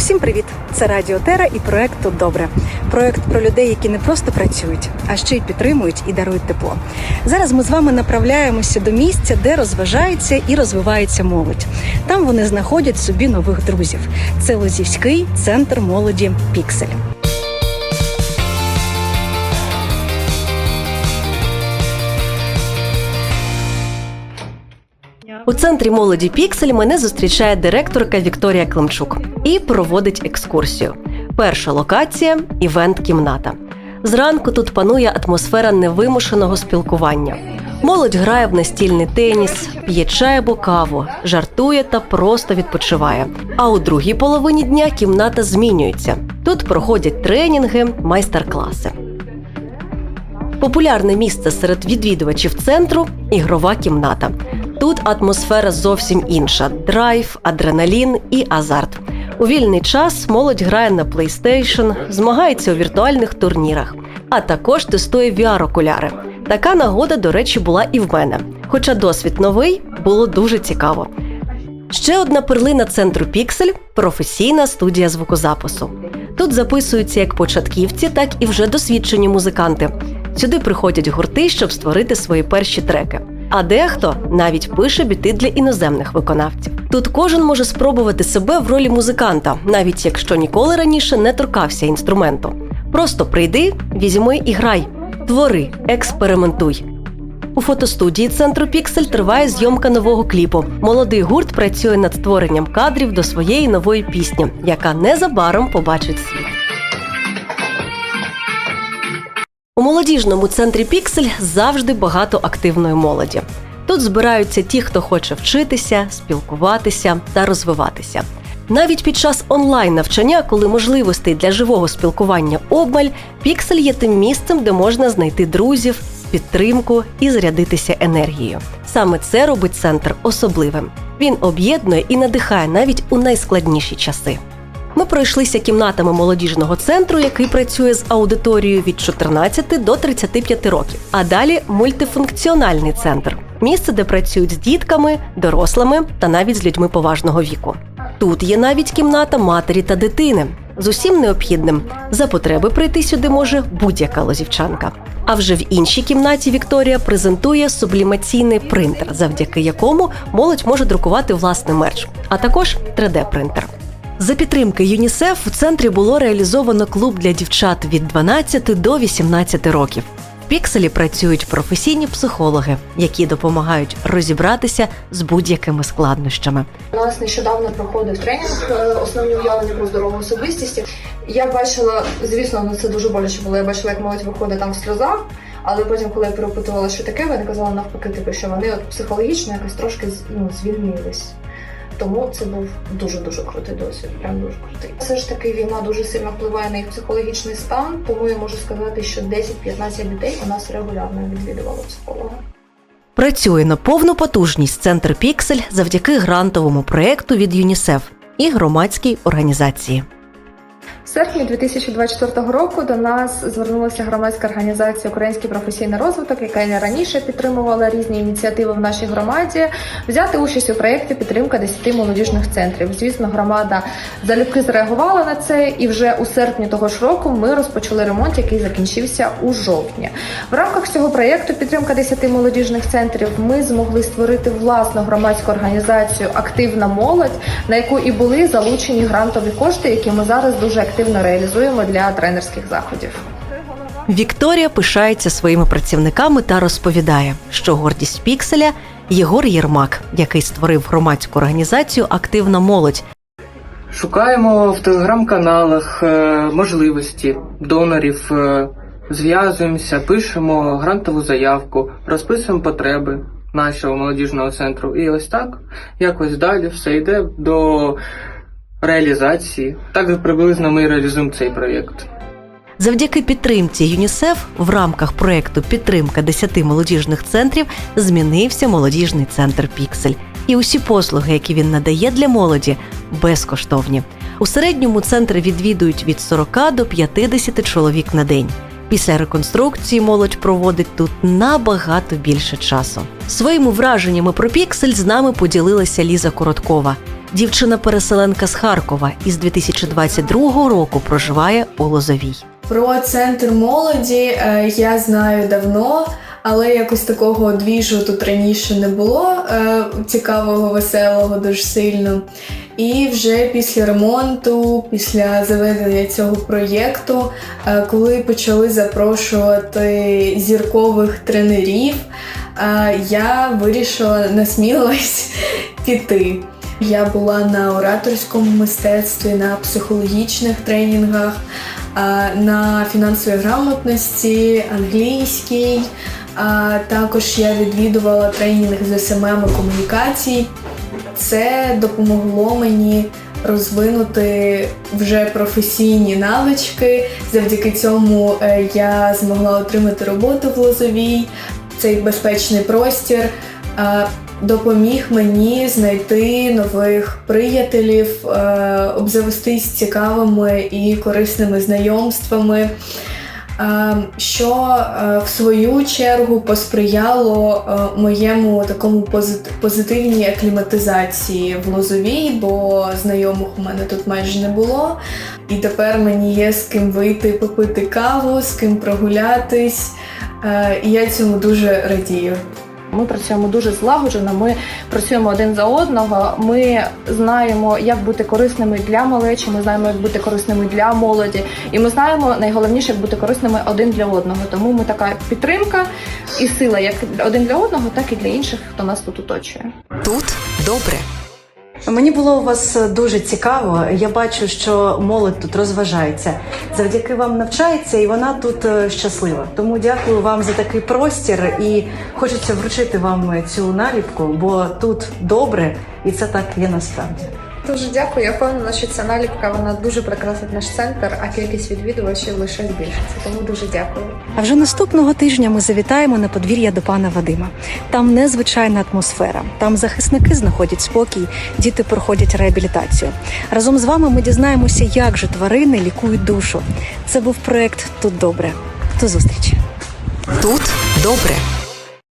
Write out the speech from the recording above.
Усім привіт! Це Радіо Тера і проект Тут добре. Проект про людей, які не просто працюють, а ще й підтримують і дарують тепло. Зараз ми з вами направляємося до місця, де розважається і розвивається молодь. Там вони знаходять собі нових друзів. Це Лозівський центр молоді Піксель. У центрі молоді Піксель мене зустрічає директорка Вікторія Климчук і проводить екскурсію. Перша локація івент-кімната. Зранку тут панує атмосфера невимушеного спілкування. Молодь грає в настільний теніс, п'є чай або каву, жартує та просто відпочиває. А у другій половині дня кімната змінюється. Тут проходять тренінги, майстер-класи. Популярне місце серед відвідувачів центру ігрова кімната. Тут атмосфера зовсім інша: драйв, адреналін і азарт. У вільний час молодь грає на PlayStation, змагається у віртуальних турнірах, а також тестує VR-окуляри. Така нагода, до речі, була і в мене. Хоча досвід новий, було дуже цікаво. Ще одна перлина центру Піксель професійна студія звукозапису. Тут записуються як початківці, так і вже досвідчені музиканти. Сюди приходять гурти, щоб створити свої перші треки. А дехто навіть пише біти для іноземних виконавців. Тут кожен може спробувати себе в ролі музиканта, навіть якщо ніколи раніше не торкався інструменту. Просто прийди, візьми і грай, твори, експериментуй. У фотостудії центру Піксель триває зйомка нового кліпу. Молодий гурт працює над створенням кадрів до своєї нової пісні, яка незабаром побачить світ. У молодіжному центрі Піксель завжди багато активної молоді. Тут збираються ті, хто хоче вчитися, спілкуватися та розвиватися. Навіть під час онлайн навчання, коли можливостей для живого спілкування обмаль, Піксель є тим місцем, де можна знайти друзів, підтримку і зарядитися енергією. Саме це робить центр особливим. Він об'єднує і надихає навіть у найскладніші часи. Ми пройшлися кімнатами молодіжного центру, який працює з аудиторією від 14 до 35 років. А далі мультифункціональний центр місце, де працюють з дітками, дорослими та навіть з людьми поважного віку. Тут є навіть кімната матері та дитини з усім необхідним. За потреби прийти сюди може будь-яка лозівчанка. А вже в іншій кімнаті Вікторія презентує сублімаційний принтер, завдяки якому молодь може друкувати власний мерч, а також 3D-принтер. За підтримки ЮНІСЕФ у центрі було реалізовано клуб для дівчат від 12 до 18 років. В пікселі працюють професійні психологи, які допомагають розібратися з будь-якими складнощами. У нас нещодавно проходив тренінг е, основні уявлення про здорову особистість. Я бачила, звісно, ну це дуже боляче було. Я бачила, як молодь виходить там в сльозах. Але потім, коли я перепитувала, що таке, вони казали навпаки, типу, що вони от психологічно якось трошки ну, звільнились. Тому це був дуже дуже крутий досвід. Прям дуже крутий. Все ж таки війна дуже сильно впливає на їх психологічний стан, тому я можу сказати, що 10-15 дітей у нас регулярно відвідувало психолога. Працює на повну потужність центр Піксель завдяки грантовому проєкту від ЮНІСЕФ і громадській організації. Серпні 2024 року до нас звернулася громадська організація Український професійний розвиток, яка і раніше підтримувала різні ініціативи в нашій громаді, взяти участь у проєкті підтримка 10 молодіжних центрів. Звісно, громада залюбки зреагувала на це, і вже у серпні того ж року ми розпочали ремонт, який закінчився у жовтні. В рамках цього проєкту підтримка 10 молодіжних центрів ми змогли створити власну громадську організацію Активна молодь, на яку і були залучені грантові кошти, які ми зараз дуже активно реалізуємо для тренерських заходів. Вікторія пишається своїми працівниками та розповідає, що гордість Пікселя Єгор Єрмак, який створив громадську організацію Активна молодь, Шукаємо в телеграм-каналах е, можливості донорів, е, зв'язуємося, пишемо грантову заявку, розписуємо потреби нашого молодіжного центру. І ось так, якось далі все йде до реалізації. Так приблизно ми реалізуємо цей проєкт. Завдяки підтримці ЮНІСЕФ в рамках проекту Підтримка 10 молодіжних центрів змінився молодіжний центр Піксель. І усі послуги, які він надає для молоді, безкоштовні. У середньому центр відвідують від 40 до 50 чоловік на день. Після реконструкції молодь проводить тут набагато більше часу. Своїми враженнями про Піксель з нами поділилася Ліза Короткова. Дівчина-переселенка з Харкова із 2022 року проживає у Лозовій. Про центр молоді е, я знаю давно, але якось такого двіжу тут раніше не було е, цікавого, веселого, дуже сильно. І вже після ремонту, після заведення цього проєкту, е, коли почали запрошувати зіркових тренерів, я вирішила насмілилась піти. Я була на ораторському мистецтві, на психологічних тренінгах, на фінансовій грамотності, англійській. Також я відвідувала тренінг з СММ і комунікацій. Це допомогло мені розвинути вже професійні навички. Завдяки цьому е, я змогла отримати роботу в Лозовій. Цей безпечний простір допоміг мені знайти нових приятелів, е, обзавестись цікавими і корисними знайомствами. е, Що е, в свою чергу посприяло моєму такому позит- позитивній акліматизації в Лозовій, бо знайомих у мене тут майже не було. І тепер мені є з ким вийти попити каву, з ким прогулятись. І я цьому дуже радію. Ми працюємо дуже злагоджено. Ми працюємо один за одного. Ми знаємо, як бути корисними для малечі. Ми знаємо, як бути корисними для молоді, і ми знаємо найголовніше, як бути корисними один для одного. Тому ми така підтримка і сила, як один для одного, так і для інших, хто нас тут оточує. Тут добре. Мені було у вас дуже цікаво. Я бачу, що молодь тут розважається. Завдяки вам навчається, і вона тут е, щаслива. Тому дякую вам за такий простір і хочеться вручити вам цю наліпку, бо тут добре, і це так є насправді. Дуже дякую. Я впевнена, що ця наліпка вона дуже прикрасить наш центр, а кількість відвідувачів лише збільшиться. Тому дуже дякую. А вже наступного тижня ми завітаємо на подвір'я до пана Вадима. Там незвичайна атмосфера. Там захисники знаходять спокій, діти проходять реабілітацію. Разом з вами ми дізнаємося, як же тварини лікують душу. Це був проект Тут добре. До зустрічі. Тут добре.